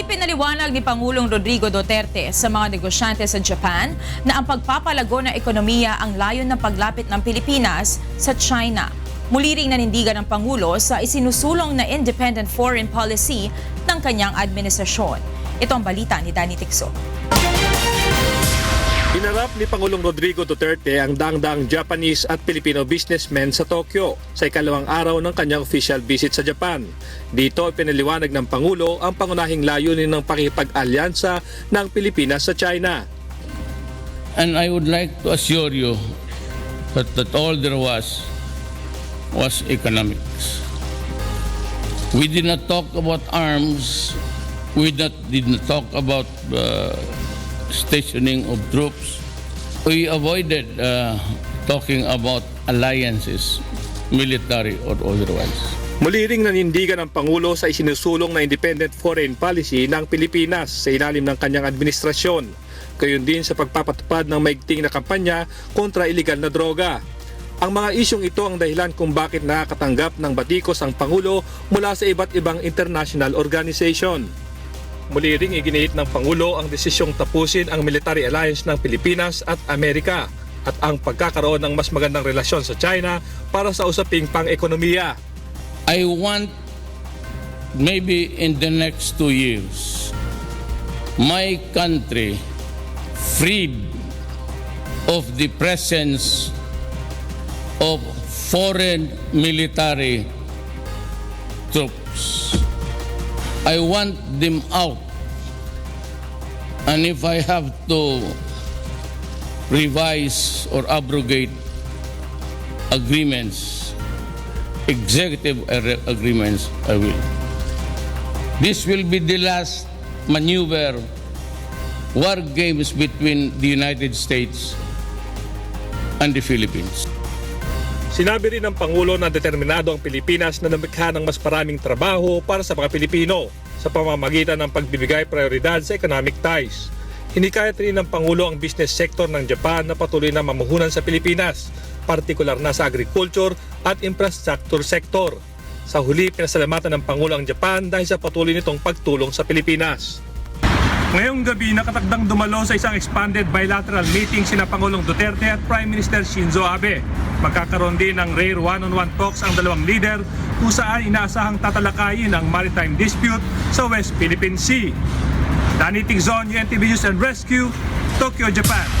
Muli pinaliwanag ni Pangulong Rodrigo Duterte sa mga negosyante sa Japan na ang pagpapalago ng ekonomiya ang layon ng paglapit ng Pilipinas sa China. Muli ring nanindigan ng Pangulo sa isinusulong na independent foreign policy ng kanyang administrasyon. Ito ang balita ni Danny Tikso. Hinarap ni Pangulong Rodrigo Duterte ang daang-daang Japanese at Filipino businessmen sa Tokyo sa ikalawang araw ng kanyang official visit sa Japan. Dito pinaliwanag ng Pangulo ang pangunahing layunin ng pakipag-alyansa ng Pilipinas sa China. And I would like to assure you that, that all there was was economics. We did not talk about arms. We not, did not talk about uh, stationing of troops. We avoided uh, talking about alliances, military or otherwise. Muli ring nanindigan ng Pangulo sa isinusulong na independent foreign policy ng Pilipinas sa ilalim ng kanyang administrasyon. Gayon din sa pagpapatupad ng maigting na kampanya kontra iligal na droga. Ang mga isyong ito ang dahilan kung bakit nakakatanggap ng batikos ang Pangulo mula sa iba't ibang international organization. Muli ring iginiit ng Pangulo ang desisyong tapusin ang military alliance ng Pilipinas at Amerika at ang pagkakaroon ng mas magandang relasyon sa China para sa usaping pang-ekonomiya. I want maybe in the next two years my country freed of the presence of foreign military troops. I want them out. And if I have to revise or abrogate agreements, executive agreements, I will. This will be the last maneuver, war games between the United States and the Philippines. Sinabi rin ng Pangulo na determinado ang Pilipinas na namikha ng mas maraming trabaho para sa mga Pilipino sa pamamagitan ng pagbibigay prioridad sa economic ties. Hinikayat rin ng Pangulo ang business sector ng Japan na patuloy na mamuhunan sa Pilipinas, partikular na sa agriculture at infrastructure sector. Sa huli, pinasalamatan ng Pangulo ang Japan dahil sa patuloy nitong pagtulong sa Pilipinas. Ngayong gabi, nakatakdang dumalo sa isang expanded bilateral meeting sina Pangulong Duterte at Prime Minister Shinzo Abe. Magkakaroon din ng rare one-on-one talks ang dalawang leader kung saan inaasahang tatalakayin ang maritime dispute sa West Philippine Sea. Danny Tigzon, UNTV News and Rescue, Tokyo, Japan.